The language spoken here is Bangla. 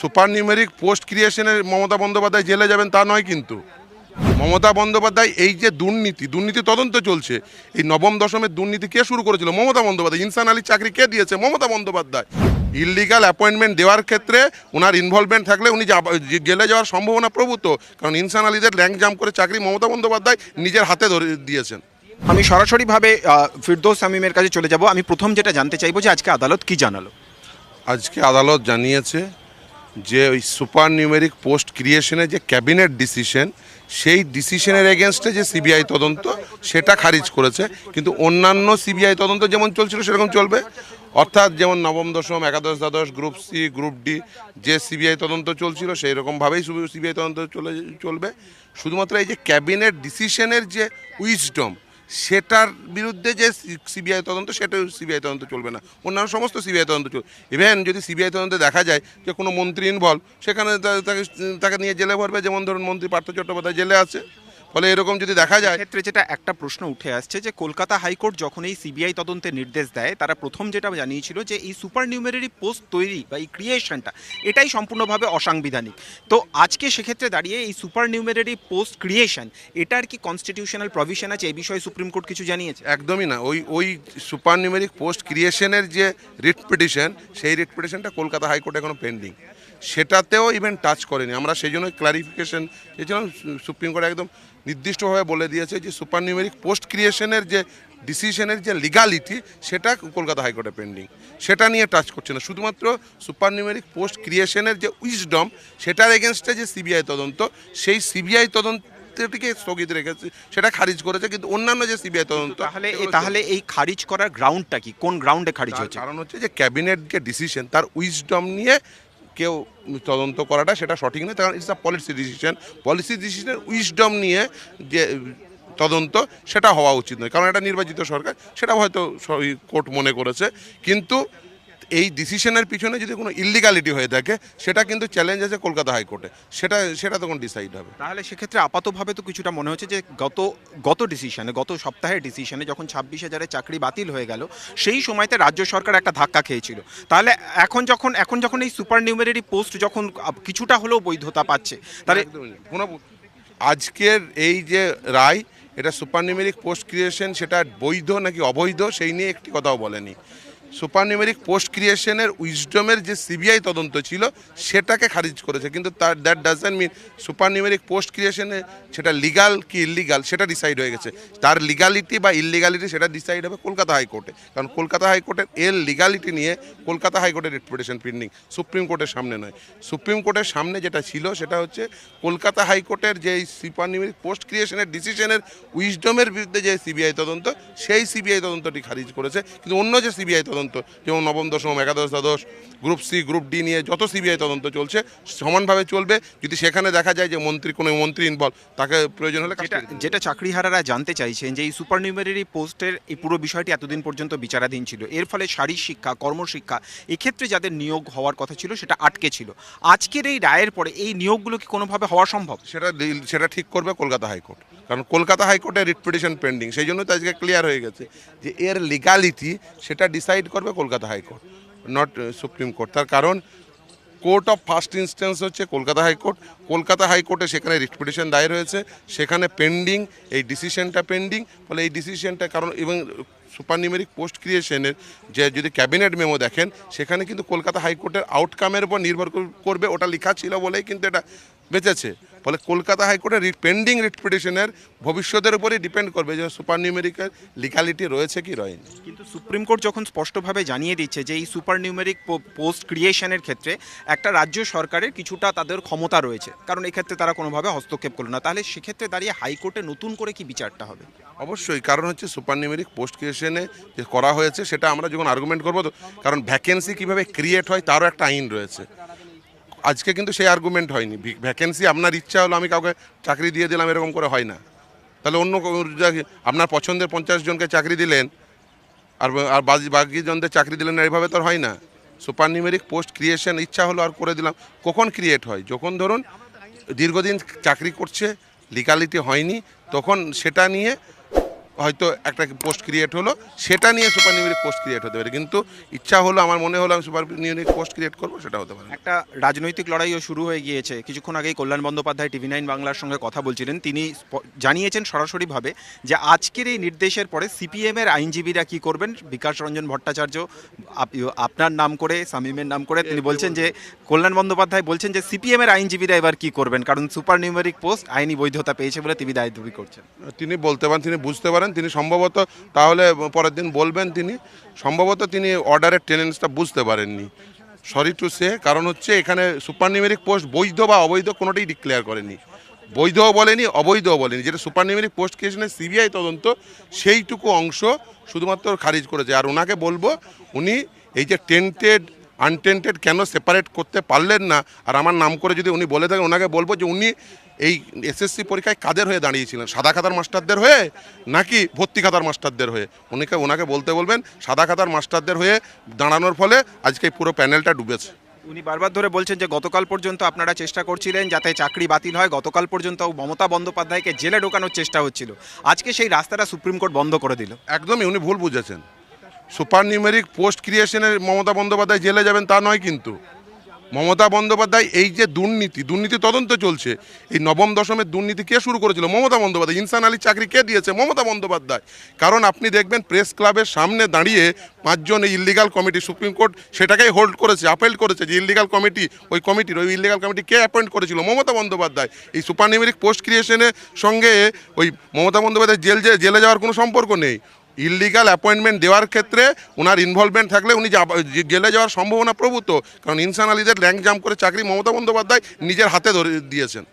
সুপার নিউমেরিক পোস্ট ক্রিয়েশনের মমতা বন্দ্যোপাধ্যায় জেলে যাবেন তা নয় কিন্তু। মমতা বন্দ্যোপাধ্যায় এই যে দুর্নীতি দুর্নীতি তদন্ত চলছে এই নবম দশমের দুর্নীতি কে শুরু করেছিল? মমতা বন্দ্যোপাধ্যায়। ইনসান আলীর চাকরি কে দিয়েছে? মমতা বন্দ্যোপাধ্যায়। ইললিগাল অ্যাপয়েন্টমেন্ট দেওয়ার ক্ষেত্রে ওনার ইনভলভমেন্ট থাকলে উনি জেলে যাওয়ার সম্ভাবনা প্রভূত কারণ ইনসান আলীদের র্যাঙ্ক জাম্প করে চাকরি মমতা বন্দ্যোপাধ্যায় নিজের হাতে ধরে দিয়েছেন। আমি সরাসরিভাবে ফিরদৌস শামীমের কাছে চলে যাব। আমি প্রথম যেটা জানতে চাইব যে আজকে আদালত কি জানালো? আজকে আদালত জানিয়েছে যে ওই সুপার নিউমেরিক পোস্ট ক্রিয়েশনের যে ক্যাবিনেট ডিসিশন, সেই ডিসিশনের এগেনস্টে যে সিবিআই তদন্ত, সেটা খারিজ করেছে। কিন্তু অন্যান্য সিবিআই তদন্ত যেমন চলছিল, সেরকম চলবে। অর্থাৎ যেমন নবম, দশম, একাদশ, দ্বাদশ, গ্রুপ সি, গ্রুপ ডি, যে সিবিআই তদন্ত চলছিল সেই রকমভাবেই সিবিআই তদন্ত চলে, চলবে। শুধুমাত্র এই যে ক্যাবিনেট ডিসিশনের যে উইজডম সেটার বিরুদ্ধে যে সিবিআই তদন্ত, সেটাও সিবিআই তদন্ত চলবে না। অন্যান্য সমস্ত সিবিআই তদন্ত চলবে ইভেন যদি সিবিআই তদন্তে দেখা যায় যে কোনো মন্ত্রী ইনভলভ সেখানে তাকে তাকে নিয়ে জেলে ভরবে। যেমন ধরুন মন্ত্রী পার্থ চট্টোপাধ্যায় জেলে আছে। ফলে এরকম যদি দেখা যায় ক্ষেত্রে যেটা একটা প্রশ্ন উঠে আসছে যে কলকাতা হাইকোর্ট যখন এই সিবিআই তদন্তের নির্দেশ দেয় তারা প্রথম যেটা জানিয়েছিল যে এই সুপার নিউমেরারি পোস্ট তৈরি বা এই ক্রিয়েশনটা এটাই সম্পূর্ণভাবে অসাংবিধানিক। তো আজকে সেক্ষেত্রে দাঁড়িয়ে এই সুপার নিউমেরারি পোস্ট ক্রিয়েশন এটার কি কনস্টিটিউশনাল প্রভিশন আছে? এই বিষয়ে সুপ্রিম কোর্ট কিছু জানিয়েছে? একদমই না। ওই ওই সুপার নিউমেরিক পোস্ট ক্রিয়েশনের যে রিট পিটিশন সেই রিট পিটিশনটা কলকাতা হাইকোর্টে এখনও পেন্ডিং সেটাতেও ইভেন টাচ করেনি। আমরা সেই জন্য ক্লারিফিকেশন চেয়েছিলাম সুপ্রিম কোর্ট একদম নির্দিষ্টভাবে বলে দিয়েছে যে সুপার নিউমেরিক পোস্ট ক্রিয়েশনের যে ডিসিশনের যে লিগালিটি সেটা কলকাতা হাইকোর্টে পেন্ডিং সেটা নিয়ে টাচ করছে না। শুধুমাত্র সুপার নিউমেরিক পোস্ট ক্রিয়েশনের যে উইজডম সেটার এগেনস্টে যে সিবিআই তদন্ত সেই সিবিআই তদন্ত টিকে স্থগিত রেখেছে। সেটা খারিজ করেছে কিন্তু অন্যান্য যে সিবিআই তদন্ত তাহলে তাহলে এই খারিজ করার গ্রাউন্ডটা কি? কোন গ্রাউন্ডে খারিজ হচ্ছে কারণ হচ্ছে যে ক্যাবিনেট যে ডিসিশন তার উইজডম নিয়ে কেউ তদন্ত করাটা সেটা সঠিক নয়, কারণ it's a policy decision policy ডিসিশনের wisdom নিয়ে যে, তদন্ত সেটা হওয়া উচিত নয়, কারণ এটা নির্বাচিত সরকার সেটা হয়তো কোর্ট মনে করেছে। কিন্তু এই ডিসিশনের পিছনে যদি কোনো ইলিগালিটি হয়ে থাকে সেটা কিন্তু চ্যালেঞ্জ আছে কলকাতা হাইকোর্টে। সেটা সেটা তখন ডিসাইড হবে। তাহলে সেক্ষেত্রে আপাতভাবে তো কিছুটা মনে হচ্ছে যে গত গত ডিসিশনে গত সপ্তাহের ডিসিশনে যখন ছাব্বিশ হাজারের চাকরি বাতিল হয়ে গেল সেই সময়তে রাজ্য সরকার একটা ধাক্কা খেয়েছিল। তাহলে এখন যখন এখন যখন এই সুপার নিউমেরারি পোস্ট যখন কিছুটা হলেও বৈধতা পাচ্ছে তাহলে কোনো আজকের এই যে রায় এটা সুপার নিউমেরিক পোস্ট ক্রিয়েশন সেটা বৈধ নাকি অবৈধ সেই নিয়ে একটি কথাও বলেনি। সুপার নিউমেরিক পোস্ট ক্রিয়েশনের উইজডমের যে সিবিআই তদন্ত ছিল, সেটাকে খারিজ করেছে। কিন্তু তার that doesn't mean super numeric post ক্রিয়েশনে সেটা লিগাল কি ইলিগাল সেটা ডিসাইড হয়ে গেছে। তার লিগালিটি বা ইলিগালিটি সেটা ডিসাইড হবে কলকাতা হাইকোর্টে। কারণ কলকাতা হাইকোর্টের এর লিগালিটি নিয়ে কলকাতা হাইকোর্টের রিপ্রেটেশন পেন্ডিং সুপ্রিম কোর্টের সামনে নয়। সুপ্রিম কোর্টের সামনে যেটা ছিল, সেটা হচ্ছে কলকাতা হাইকোর্টের যে সুপার নিউমেরিক পোস্ট ক্রিয়েশনের ডিসিশনের উইজডমের বিরুদ্ধে যে সিবিআই তদন্ত, সেই সিবিআই তদন্তটি খারিজ করেছে। কিন্তু অন্য যে সিবিআই তদন্ত যেমন নবম দশম একাদশ দ্বাদশ গ্রুপ সি গ্রুপ ডি নিয়ে যত সিবিআই তদন্ত চলছে সমানভাবে চলবে। যদি সেখানে দেখা যায় যে মন্ত্রী কোনো মন্ত্রী ইনভলভ তাকে প্রয়োজন হলে যেটা চাকরিহারারা জানতে চাইছেন যে এই সুপার নিউমেরারি পোস্টের এই পুরো বিষয়টি এতদিন পর্যন্ত বিচারাধীন ছিল। এর ফলে শারীর শিক্ষা কর্মশিক্ষা এক্ষেত্রে যাদের নিয়োগ হওয়ার কথা ছিল সেটা আটকে ছিল। আজকের এই রায়ের পরে এই নিয়োগগুলো কি কোনোভাবে হওয়া সম্ভব? সেটা সেটা ঠিক করবে কলকাতা হাইকোর্ট। কারণ কলকাতা হাইকোর্টে রিট পিটিশন পেন্ডিং সেই জন্য তো আজকে ক্লিয়ার হয়ে গেছে যে এর লিগালিটি সেটা ডিসাইড করবে Kolkata high court not supreme court তার কারণ কোর্ট অফ ফার্স্ট ইনস্ট্যান্স হচ্ছে কলকাতা হাইকোর্ট। কলকাতা হাইকোর্টে সেখানে রিট পিটিশন দায়ের হয়েছে। সেখানে পেন্ডিং এই ডিসিশনটা পেন্ডিং ফলে এই ডিসিশনটা কারণ, এবং সুপার নিউমেরিক পোস্ট ক্রিয়েশনের যে, যদি ক্যাবিনেট মেমো দেখেন, সেখানে কিন্তু কলকাতা হাইকোর্টের আউটকামের উপর নির্ভর কর- করবে, ওটা লেখা ছিল বলেই কিন্তু এটা বেঁচেছে। ফলে কলকাতা হাইকোর্টের রিট পেন্ডিং রিট পিটিশনের ভবিষ্যতের উপরই ডিপেন্ড করবে যে সুপার নিউমেরিকের লিগালিটি রয়েছে কি রয়নি। কিন্তু সুপ্রিম কোর্ট যখন স্পষ্টভাবে জানিয়ে দিচ্ছে যে এই সুপার নিউমেরিক পোস্ট ক্রিয়েশনের ক্ষেত্রে একটা রাজ্য সরকারের কিছুটা তাদের ক্ষমতা রয়েছে কারণ এক্ষেত্রে তারা কোনোভাবে হস্তক্ষেপ করল না তাহলে সেক্ষেত্রে দাঁড়িয়ে হাইকোর্টে নতুন করে কি বিচারটা হবে? অবশ্যই কারণ হচ্ছে সুপার নিউমেরিক পোস্ট ক্রিয়েশনে যে করা হয়েছে সেটা আমরা যখন আর্গুমেন্ট করব তো কারণ ভ্যাকেন্সি কীভাবে ক্রিয়েট হয় তারও একটা আইন রয়েছে। আজকে কিন্তু সেই আর্গুমেন্ট হয়নি। ভ্যাকেন্সি আপনার ইচ্ছা হলো আমি কাউকে চাকরি দিয়ে দিলাম, এরকম করে হয় না। তাহলে অন্য আপনার পছন্দের পঞ্চাশ জনকে চাকরি দিলেন, আর আর বাকি- জনদের চাকরি দিলেন এইভাবে তো হয় না। সুপার নিউমেরিক পোস্ট ক্রিয়েশন ইচ্ছা হলো আর করে দিলাম। কখন ক্রিয়েট হয়? যখন ধরুন দীর্ঘদিন চাকরি করছে লিগালিটি হয়নি, তখন সেটা নিয়ে হয়তো একটা পোস্ট ক্রিয়েট হলো সেটা নিয়ে সুপার নিউমেরিক পোস্ট ক্রিয়েট হতে পারে। কিন্তু ইচ্ছা হলো আমার মনে হলো আমি সুপার নিউমেরিক পোস্ট ক্রিয়েট করব সেটা হতে পারে। না। একটা রাজনৈতিক লড়াইও শুরু হয়ে গিয়েছে। কিছুক্ষণ আগেই কল্যাণ বন্দ্যোপাধ্যায় টিভি নাইন বাংলার সঙ্গে কথা বলছিলেন। তিনি জানিয়েছেন সরাসরিভাবে যে আজকের এই নির্দেশের পরে সিপিএম এর আইনজীবীরা কি করবেন? বিকাশ রঞ্জন ভট্টাচার্য আপ- আপনার নাম করে সামিমের নাম করে তিনি বলছেন যে কল্যাণ বন্দ্যোপাধ্যায় বলছেন যে সিপিএম এর আইনজীবীরা এবার কি করবেন? কারণ সুপার নিউমেরিক পোস্ট আইনি বৈধতা পেয়েছে বলে তিনি দায় দাবি করছেন। তিনি বলতে পারেন তিনি বুঝতে পারেন তিনি সম্ভবত তাহলে পরের দিন বলবেন তিনি, সম্ভবত তিনি অর্ডারের টেন্ডেন্সটা বুঝতে পারেননি। সরি টু সে কারণ হচ্ছে এখানে সুপার নিউমেরিক পোস্ট বৈধ বা অবৈধ কোনোটাই ডিক্লেয়ার করেনি। বৈধও বলেনি, অবৈধও বলেনি। যেটা সুপার নিউমেরিক পোস্ট ক্রিয়েশনের সিবিআই তদন্ত, সেইটুকু অংশ শুধুমাত্র খারিজ করেছে। আর ওনাকে বলব, উনি এই যে টেন্টেড আনটেন্টেড কেন সেপারেট করতে পারলেন না? আর আমার নাম করে যদি উনি বলে থাকেন ওনাকে বলব যে উনি এই এসএসসি পরীক্ষায় কাদের হয়ে দাঁড়িয়েছিলেন? সাদা খাতার মাস্টারদের হয়ে নাকি ভর্তি খাতার মাস্টারদের হয়ে? উনিকে ওনাকে বলতে বলবেন সাদা খাতার মাস্টারদের হয়ে দাঁড়ানোর ফলে আজকে পুরো প্যানেলটা ডুবেছে। উনি বারবার ধরে বলছেন যে গতকাল পর্যন্ত আপনারা চেষ্টা করছিলেন যাতে চাকরি বাতিল হয়। গতকাল পর্যন্ত মমতা বন্দ্যোপাধ্যায়কে জেলে ঢোকানোর চেষ্টা হচ্ছিল। আজকে সেই রাস্তাটা সুপ্রিম কোর্ট বন্ধ করে দিল। একদমই উনি ভুল বুঝেছেন। সুপার নিউমেরিক পোস্ট ক্রিয়েশনের মমতা বন্দ্যোপাধ্যায় জেলে যাবেন তা নয় কিন্তু। মমতা বন্দ্যোপাধ্যায় এই যে দুর্নীতি দুর্নীতি তদন্ত চলছে, এই নবম দশমের দুর্নীতি কে শুরু করেছিল? মমতা বন্দ্যোপাধ্যায়। ইনসান আলীর চাকরি কে দিয়েছে? মমতা বন্দ্যোপাধ্যায়। কারণ আপনি দেখবেন প্রেস ক্লাবের সামনে দাঁড়িয়ে পাঁচজন এই ইলিগাল কমিটি, সুপ্রিম কোর্ট সেটাকেই হোল্ড করেছে আপেল করেছে যে ইলিগাল কমিটি, ওই কমিটির, ওই ইলিগাল কমিটি কে অ্যাপয়েন্ট করেছিল? মমতা বন্দ্যোপাধ্যায়। এই সুপার নিউমেরিক পোস্ট ক্রিয়েশনের সঙ্গে ওই মমতা বন্দ্যোপাধ্যায় জেল জেলে যাওয়ার কোনো সম্পর্ক নেই। ইললিগাল অ্যাপয়েন্টমেন্ট দেওয়ার ক্ষেত্রে ওনার ইনভলভমেন্ট থাকলে উনি জেলে যাওয়ার সম্ভাবনা প্রভূত। কারণ ইনসান আলীদের র্যাঙ্ক জাম্প করে চাকরি মমতা বন্দ্যোপাধ্যায় নিজের হাতে ধরে দিয়েছেন।